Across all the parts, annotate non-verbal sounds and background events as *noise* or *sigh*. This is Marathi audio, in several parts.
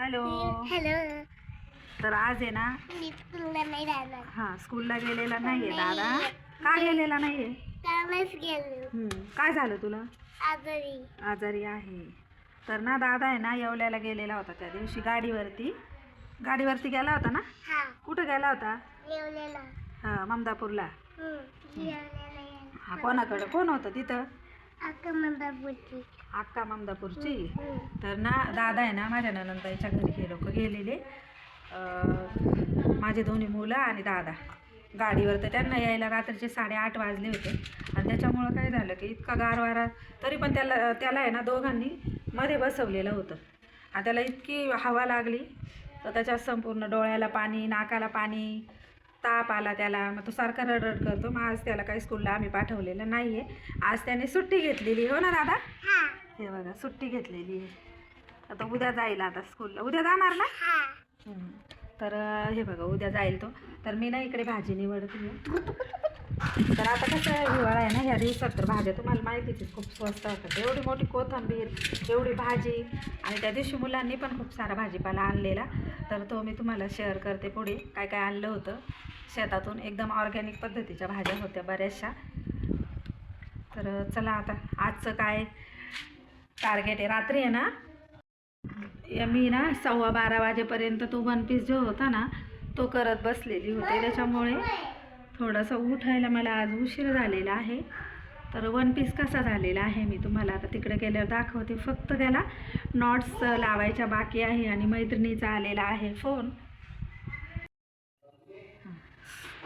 हॅलो. हॅलो. तर आज आहे ना मी तुला नाही राहणार हा स्कूलला गेलेला नाहीये दादा. का गेलेला नाहीये? कामच गेलो हम्म, काय झालं तुला? आजारी. आजारी आहे. तर ना दादा आहे ना येवल्याला गेलेला होता त्या दिवशी गाडीवरती. गाडीवरती गेला होता ना? हा. कुठं गेला होता? जेवलेला हा ममदापूरला. हम्म, जेवलेला आहे. हा कोणाकडं? कोण होतं तिथं? अक्का ममदापूरची. तर ना दादा आहे ना माझ्या ननंदाईच्या घरी हे लोक गेलेले. माझे दोन्ही मुलं आणि दादा. गाडीवर तर त्यांना यायला रात्रीचे साडेआठ वाजले होते. आणि त्याच्यामुळं काय झालं की इतका गार वारा तरी पण त्याला त्याला आहे ना दोघांनी मध्ये बसवलेलं होतं. आणि त्याला इतकी हवा लागली तर त्याच्यात संपूर्ण डोळ्याला पाणी नाकाला पाणी ताप आला त्याला मग तो सारखा रडरड करतो. मग आज त्याला काही स्कूलला आम्ही पाठवलेलं नाही आहे आज त्याने सुट्टी घेतलेली हो ना दादा? हा. बघा सुट्टी घेतलेली आहे. आता उद्या जाईल आता स्कूलला उद्या जाणार ना. तर हे बघा उद्या जाईल तो. तर मी ना इकडे भाजी निवडते तर आता कसं आहे, हिवाळा आहे ना ह्या दिवसात तर भाज्या तुम्हाला माहितीच आहे, खूप स्वस्त असतात एवढी मोठी कोथंबीर एवढी भाजी. आणि त्या दिवशी मुलांनी पण खूप सारा भाजीपाला आणलेला. तर तो मी तुम्हाला शेअर करते पुढे काय काय आणलं होतं. शेतातून एकदम ऑर्गॅनिक पद्धतीच्या भाज्या होत्या बऱ्याचशा. तर चला आता आजचं काय टार्गेट आहे. रात्री आहे ना? या मी ना सव्वा बारा वाजेपर्यंत तो वन पीस जो होता ना तो करत बसलेली होती. त्याच्यामुळे थोडंसं उठायला मला आज उशीर झालेला आहे. तर वन पीस कसा झालेला आहे मी तुम्हाला आता तिकडे गेल्यावर दाखवते. फक्त त्याला नॉट्स लावायच्या बाकी आहे आणि मैत्रिणीचा आलेला आहे फोन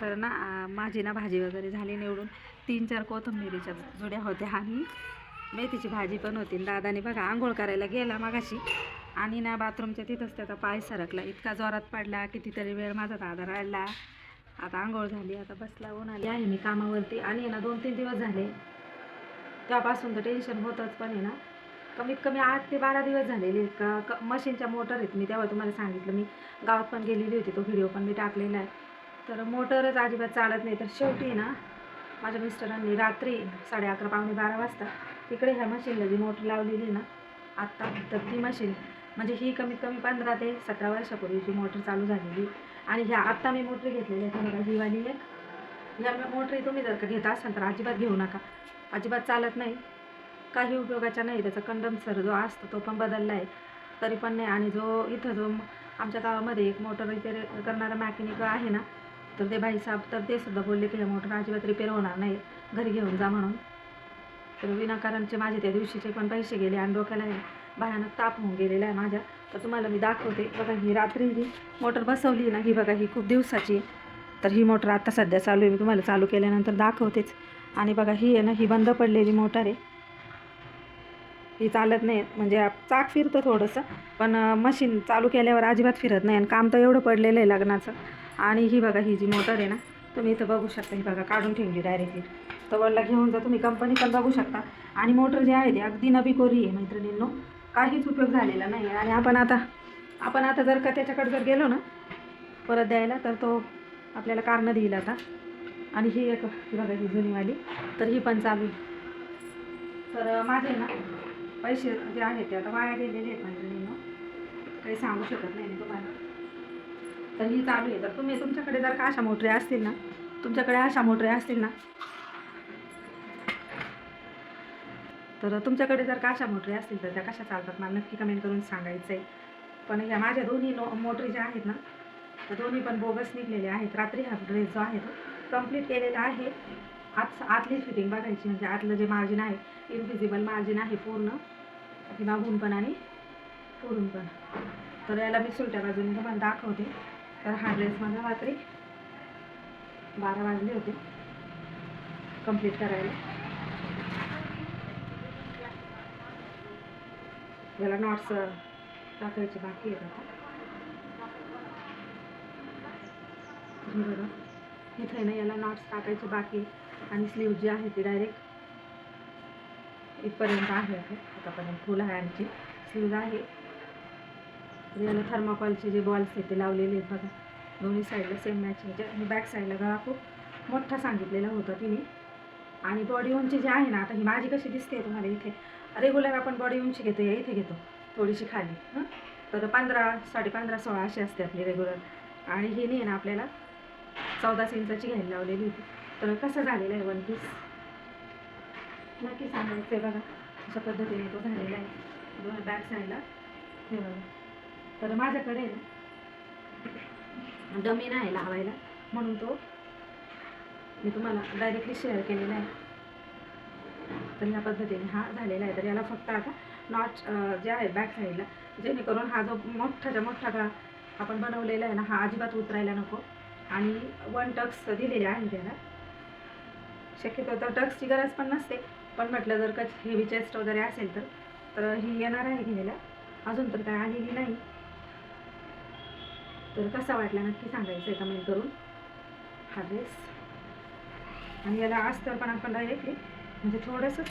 तर ना माझी ना भाजी वगैरे झाली निवडून. तीन चार कोथिंबिरीच्या जुड्या होत्या आणि मेथीची भाजी पण होती. दादाने बघा आंघोळ करायला गेला मागाशी. आणि ना बाथरूमच्या तिथंच त्याचा पाय सरकला. इतका जोरात पडला कितीतरी वेळ माझा दादा रडला आता आंघोळ झाली आता बसला ऊन आली. आहे मी कामावरती. आणि ना दोन तीन दिवस झाले. तेव्हापासून तर टेन्शन होतंच पण आहे ना. कमीत कमी आठ ते बारा दिवस झालेले का क मशीनच्या मोटर आहेत. मी तेव्हा तुम्हाला सांगितलं मी गावात पण गेलेली होती. तो व्हिडिओ पण मी टाकलेला आहे. तर मोटरच अजिबात चालत नाही. तर शेवटी ना माझ्या मिस्टरांनी रात्री साडे अकरा पावणे बारा वाजता तिकडे ह्या मशीनला जी मोटर लावलेली ना आत्ता तर ती मशीन म्हणजे ही कमीत कमी पंधरा ते सतरा वर्षापूर्वीची मोटर चालू झालेली. आणि ह्या आत्ता मी मोटर घेतलेल्या आहे. तुम्हाला ही वाली एक. ह्या मोटरी तुम्ही जर का घेत असाल तर अजिबात घेऊ नका. अजिबात चालत नाही. काही उपयोगाचा नाही. त्याचा कंडमसर जो असतो तो पण बदलला आहे. तरी पण नाही. आणि जो इथं जो आमच्या गावामध्ये एक मोटर रिपेअर करणारा मॅकॅनिक आहे ना तर ते भाईसाहेब तर ते सुद्धा बोलले की हे मोटर अजिबात रिपेअर होणार नाही. घरी घेऊन जा म्हणून. तर विनाकारणचे माझे त्या दिवशीचे पण पैसे गेले आणि डोक्याला हे भयानक ताप होऊन गेलेला आहे माझ्या. तर तुम्हाला मी दाखवते. बघा ही रात्री ही मोटर बसवली ना ही बघा ही खूप दिवसाची. आहे तर ही मोटर आता सध्या चालू आहे. मी तुम्हाला चालू केल्यानंतर दाखवतेच. आणि बघा ही आहे ना ही बंद पडलेली मोटर आहे. ही चालत नाही. म्हणजे चाक फिरतं थोडंसं. पण मशीन चालू केल्यावर अजिबात फिरत नाही. आणि काम तर एवढं पडलेलं आहे लग्नाचं. आणि ही बघा ही जी मोटर आहे ना तुम्ही इथं बघू शकता ही बघा काढून ठेवली डायरेक्टली तवळला घेऊन जा तुम्ही कंपनी पण बघू शकता. आणि मोटर जी आहे ती अगदी नबी कोरी आहे मैत्रिणींनो. काहीच उपयोग झालेला नाही आहे आणि आपण आता आपण आता जर का त्याच्याकडे जर गेलो ना परत द्यायला तर तो आपल्याला कारणं देईल आता. आणि ही एक ही बघा ही जुनीवाली तर ही पण चालू आहे. तर माझे ना पैसे जे आहेत ते आता वाया गेलेले आहेत मैत्रिणींनो. काही सांगू शकत नाही तुम्हाला. तर ही चालू आहे. तर तुम्ही तुमच्याकडे जर का अशा मोटरी असतील ना तुमच्याकडे अशा मोटरी असतील ना तर तुमच्याकडे जर का अशा मोटरी असतील तर त्या कशा चालतात मला नक्की कमेंट करून सांगायचं आहे पण ह्या माझ्या दोन्ही नो मोटरी ज्या आहेत ना तर दोन्ही पण बोगस निघलेल्या आहेत. रात्री हा ड्रेस जो आहे तो कंप्लीट केलेला आहे. आत आतली फिटिंग बघायची म्हणजे आतलं जे मार्जिन आहे इनव्हिजिबल मार्जिन आहे पूर्ण की मागून पण आणि पुरून पण. तर याला मी सुलट्या बाजूने तुम्हाला दाखवते. तर हा ड्रेस माझा रात्री बारा वाजले होते. कंप्लीट करायला. याला नॉट्स टाकायचे बाकी आहेत आता. हे बघा. इथे आहे ना याला नॉट्स टाकायचे बाकी आणि स्लीव जी आहे ती डायरेक्ट इथपर्यंत आहे. आतापर्यंत फुल आहे आमची स्लीव्ज आहे. याला थर्माकॉलचे जे बॉल्स आहेत ते लावलेले आहेत बघा. दोन्ही साईडला सेम मॅचिंगचे आणि बॅक साईडला गळा खूप मोठा सांगितलेला होता तिने. आणि बॉडी उंची जी आहे ना आता ही माझी कशी दिसते तुम्हाला इथे. रेग्युलर आपण बॉडी उंची घेतो या इथे घेतो. थोडीशी खाली हं? तर पंधरा साडे पंधरा सोळा अशी असते आपली रेग्युलर आणि ही नाही ना आपल्याला चौदाच इंचाची घ्यायला लावलेली होती. तर कसं झालेलं आहे वन पीस नक्की सांगायचं आहे बघा. अशा पद्धतीने तो झालेला आहे. दोन बॅक साईडला हे बघा. तर माझ्याकडे आहे ना डमी नाही लावायला. म्हणून तो मी तुम्हाला डायरेक्टली शेअर केलेला आहे. तर ह्या पद्धतीने हा झालेला आहे. तर याला फक्त आता नॉच जे आहे बॅक साईडला जेणेकरून हा जो मोठाच्या मोठा का आपण बनवलेला आहे ना हा अजिबात उतरायला नको. आणि वन टक्स दिलेले आहे त्याला. शक्यतो तर टक्सची गरज पण नसते. पण म्हटलं जर का हेवी चेस्ट वगैरे असेल तर तर ही येणार आहे घ्यायला. अजून तर काय आलेली नाही. तर कसा वाटला नक्की सांगायचं आहे कमेंट करून? हा ड्रेस आणि याला अस्तर पण आपण डायरेक्टली म्हणजे थोडंसंच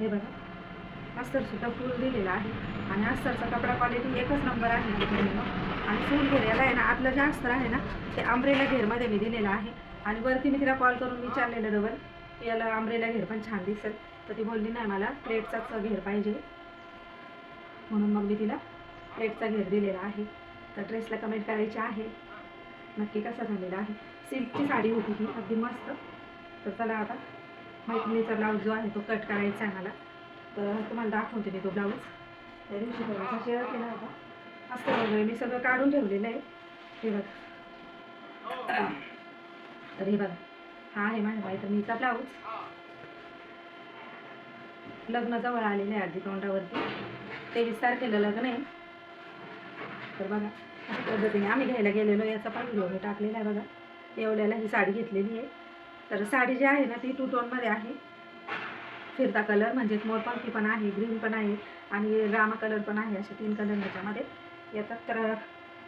हे बघा. अस्तरसुद्धा फुल दिलेलं आहे. आणि अस्तरचा कपडा क्वालिटी एकच नंबर आहे. आणि फुल घेर याला आहे ना आतलं जे अस्तर आहे ना ते आंब्रेला घेरमध्ये मी दिलेलं आहे. आणि वरती मी तिला कॉल करून विचारलेलं डबल. याला आंब्रेला घेर पण छान दिसेल. तर ती बोलली नाही मला प्लेटचाच घेर पाहिजे. म्हणून मग मी तिला प्लेटचा घेर दिलेला आहे. तर ड्रेसला कमेंट करायची आहे. नक्की कसा झालेला आहे. सिल्कची साडी होती ती अगदी मस्त. तर चला आता. मैत्रिणीचा ब्लाऊज जो आहे तो कट करायचा आहे मला तर तुम्हाला दाखवते मी तो ब्लाऊज त्या दिवशी थोडासा शेअर केला होता. असं वगैरे मी सगळं काढून ठेवलेलं आहे. हे बघा. तर हे बघा. हा आहे माझ्या मैत्रिणीचा ब्लाऊज लग्न जवळ आलेलं आहे अगदी तोंडावरती. तेवीस तारखेला लग्न आहे. तर बघा. अशा पद्धतीने आम्ही घ्यायला गेलेलो याचा पण व्हिडिओ मी टाकलेला आहे बघा. एवढ्याला ही साडी घेतलेली आहे. तर साडी जी आहे ना ती टू टोनमध्ये आहे. फिरता कलर म्हणजेच मोरपंखी पण आहे ग्रीन पण आहे आणि रामा कलर पण आहे असे तीन कलर याच्यामध्ये. येतात तर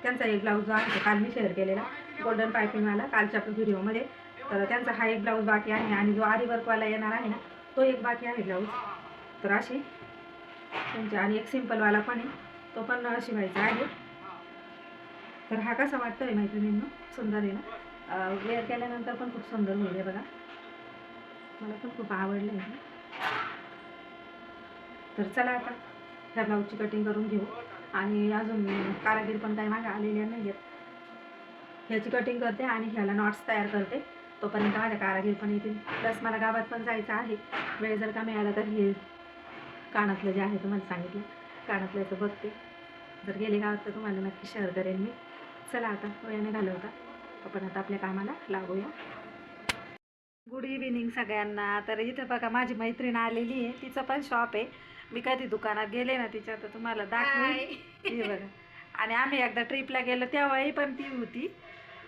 त्यांचा एक ब्लाऊज जो आहे तो काल मी शेअर केलेला गोल्डन पायपिंगवाला कालच्या व्हिडिओमध्ये तर त्यांचा हा एक ब्लाऊज बाकी आहे आणि जो आरी वर्कवाला येणार आहे ना तो एक बाकी आहे ब्लाऊज तर अशी त्यांचे आणि एक सिम्पलवाला पण आहे. तो पण शिवायचा आहे. तर हा कसा वाटतो आहे मैत्रिणींनो? सुंदर आहे ना? वेअर केल्यानंतर पण खूप सुंदर होईल आहे बघा. मला पण खूप आवडलं आहे तर चला आता ह्या ब्लाऊजची कटिंग करून घेऊ. आणि अजून कारागीर पण काही मागे आलेल्या नाही आहेत ह्याची कटिंग करते आणि ह्याला नॉट्स तयार करते. तोपर्यंत माझ्या कारागीर पण येतील. प्लस मला गावात पण जायचं आहे. वेळ जर का मिळाला तर हे कानातलं जे आहे तुम्हाला सांगितलं. कानातल्याचं बघते. जर गेले गावात तर तुम्हाला नक्की शेअर करेन मी. चला आता वेळाने घालवता. आपण आता आपल्या कामाला लागूया. गुड इव्हिनिंग सगळ्यांना. तर इथं बघा माझी मैत्रीण आलेली आहे. तिचं पण शॉप आहे. मी कधी दुकानात गेले ना तिच्या तर तुम्हाला दाखवेन. हे बघा. आणि आम्ही एकदा ट्रिपला गेलो तेव्हाही पण ती होती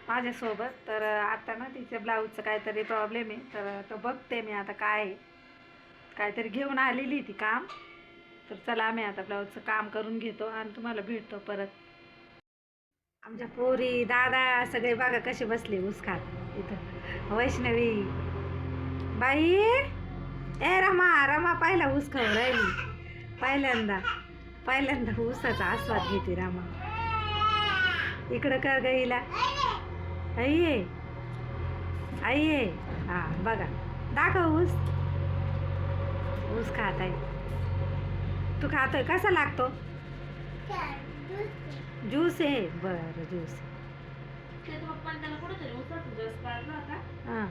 माझ्यासोबत. तर आता ना तिच्या ब्लाऊजचं काहीतरी प्रॉब्लेम आहे. तर तो बघते मी आता काय. काहीतरी घेऊन आलेली ती काम. तर चला आम्ही आता ब्लाऊजचं काम करून घेतो आणि तुम्हाला भेटतो परत. आमच्या पोरी दादा सगळे बघा कसे बसले उसखात इथं. वैष्णवी बाई ए रमा रमा पहिला ऊस खाऊ राहिली. पहिल्यांदा पहिल्यांदा ऊसाचा आस्वाद घेते रमा. इकडं कर गईला आई आई हा बघा. दाखव ऊस. ऊस खात आहे. तू खातोय? कसा लागतो? ज्यूस आहे. बरं ज्यूस हां.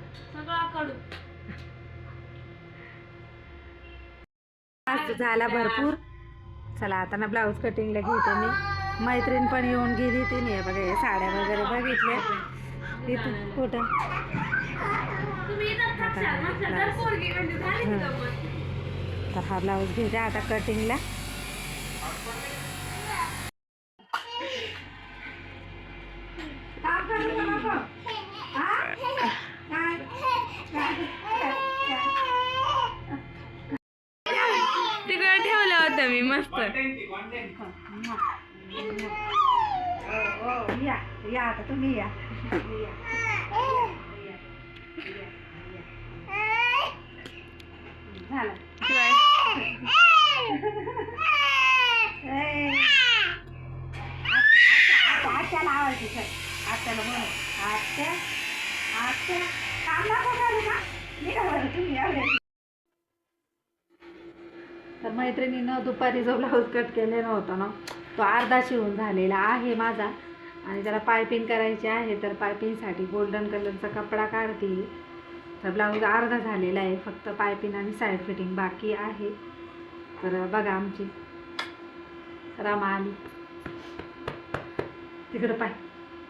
आज झाला भरपूर. चला आता ना ब्लाऊज कटिंगला घेते मी. मैत्रीण पण येऊन गेली तिने. हे बघा हे साड्या वगैरे बघितल्या. तिथं कुठं? तर हा ब्लाऊज घेते आता कटिंगला. आत्याला आवाज सर आत्याला बोल आत्या आत्या काम नको करू का निघा बरं तुम्ही एवढे तर मैत्रिणीनं दुपारी जो ब्लाऊज कट केलेला होता ना तो अर्धा शिवून झालेला आहे माझा. आणि त्याला पायपिंग करायची आहे तर पायपिंगसाठी गोल्डन कलरचा कपडा काढते. तर ब्लाऊज अर्धा झालेला आहे फक्त पायपिंग आणि साईड फिटिंग बाकी आहे. तर बघा आमची रामा आली. तिकडं पाय.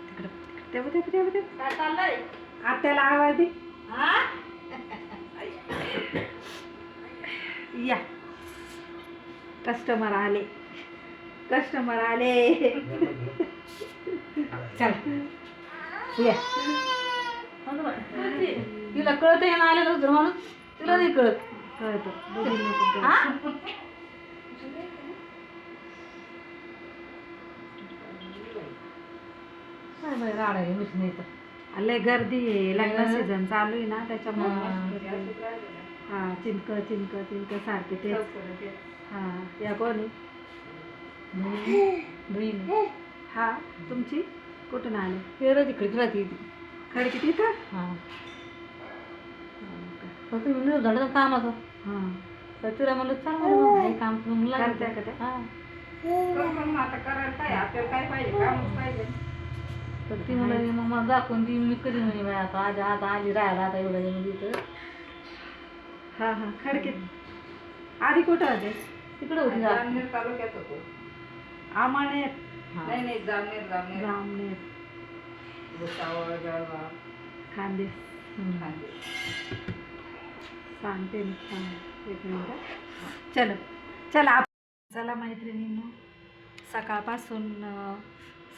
तिकडं तेव्हा तेव्हा आत्याला आवाज दे. या. कस्टमर आले. कस्टमर आले. *laughs* चल. या. तिला कळत आहे ना आलेलं होतं म्हणून तिला नाही कळत. कळतं. मिशन येतं लय गर्दी आहे. लग्न सीझन चालू आहे ना त्याच्यामुळे हा. हा चिंक चिंक चिंक सारखे तेच. हा या कोणी? हा तुमची? कुठून आले? फेर तिकडे राहते ती खडकी तिथं हा. हो का? फक्त मी नाही झालं कामाचं हा. तर तिला म्हणलं चाल म्हणलं, हे काम करून करताय का ते? हा. काय पाहिजे? तर ती म्हणलं मग मला दाखवून ती मी कधी म्हणे आता. आज आता आली राहायला आता एवढं जण तिथं हा हा खडकीत. आधी कुठं होते? तिकडे होती. तालुक्यात होतो. आमाने हा. नाही नाही जामनेर जामनेर. रामनेर भुसावळ जळगाव खांदे. सांगते मी एक मिनिट. चलो चला आप चला मैत्रिणींनो. सकाळपासून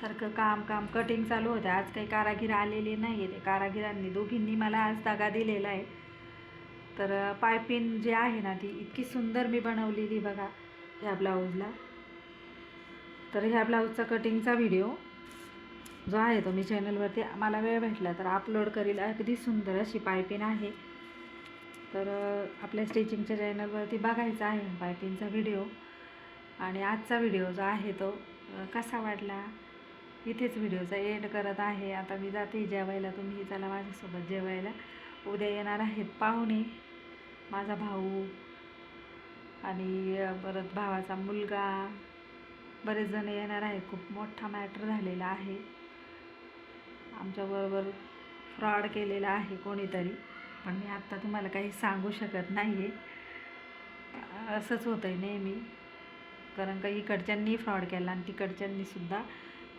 सारखं काम काम कटिंग चालू होते. आज काही कारागीर आलेले नाही आहे ते कारागिरांनी दोघींनी मला आज दगा दिलेला आहे. तर पायपिंग जी आहे ना ती इतकी सुंदर मी बनवलेली बघा ह्या ब्लाऊजला. तर ह्या ब्लाऊजचा कटिंगचा व्हिडिओ जो आहे तो मी चॅनलवरती मला वेळ भेटला तर अपलोड करील. अगदी सुंदर अशी पायपिन आहे. तर आपल्या स्टिचिंगच्या चॅनलवरती बघायचा आहे पायपिंगचा व्हिडिओ. आणि आजचा व्हिडिओ जो आहे तो कसा वाटला? इथेच व्हिडिओचा एंड करत आहे. आता मी जाते जेवायला. तुम्ही चला माझ्यासोबत जेवायला. उद्या येणार आहेत पाहुणे माझा भाऊ आणि परत भावाचा मुलगा. बरेच जण येणार आहे. खूप मोठा मॅटर झालेला आहे. आमच्याबरोबर फ्रॉड केलेला आहे कोणीतरी. पण मी आत्ता तुम्हाला काही सांगू शकत नाही आहे असंच होतं आहे नेहमी. कारण का इकडच्यांनी फ्रॉड केला आणि तिकडच्यांनीसुद्धा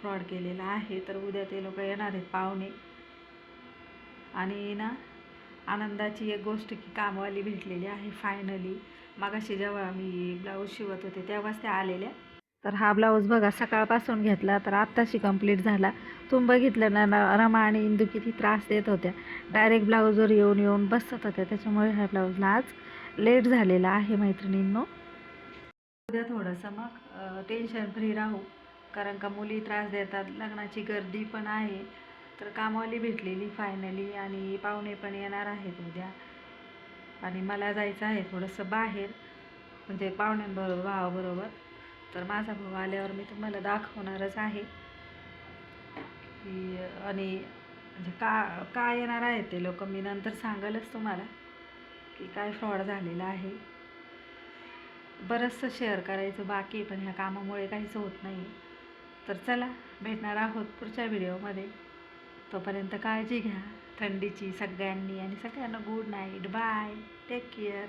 फ्रॉड केलेला आहे. तर उद्या ते लोक येणार आहेत पाहुणे. आणि ना आनंदाची एक गोष्ट की कामवाली भेटलेली आहे फायनली मागाशी जेव्हा मी ब्लाऊज शिवत होते तेव्हाच त्या आलेल्या. तर हा ब्लाऊज बघा सकाळपासून घेतला तर आत्ताशी कंप्लीट झाला. तुम्ही बघितलं ना ना रमा आणि इंदू किती त्रास देत होत्या. डायरेक्ट ब्लाऊजवर येऊन येऊन बसत होत्या. त्याच्यामुळे ह्या ब्लाऊजला आज लेट झालेला आहे मैत्रिणींनो. उद्या थोडंसं मग टेन्शन फ्री राहू. कारण का मुली त्रास देतात लग्नाची गर्दी पण आहे. तर कामवाली भेटलेली फायनली आणि पाहुणे पण येणार आहेत उद्या. आणि मला जायचं आहे थोडंसं बाहेर. म्हणजे पाहुण्यांबरोबर भावाबरोबर. तर माझा भाऊ आल्यावर मी तुम्हाला दाखवणारच आहे. की आणि म्हणजे का का येणार आहेत ते लोक मी नंतर सांगालच तुम्हाला की काय फ्रॉड झालेला आहे. बरंचसं शेअर करायचं बाकी पण ह्या कामामुळे काहीच होत नाही. तर चला भेटणार आहोत पुढच्या व्हिडिओमध्ये. तोपर्यंत काळजी घ्या थंडीची सगळ्यांनी आणि सगळ्यांना good night bye take care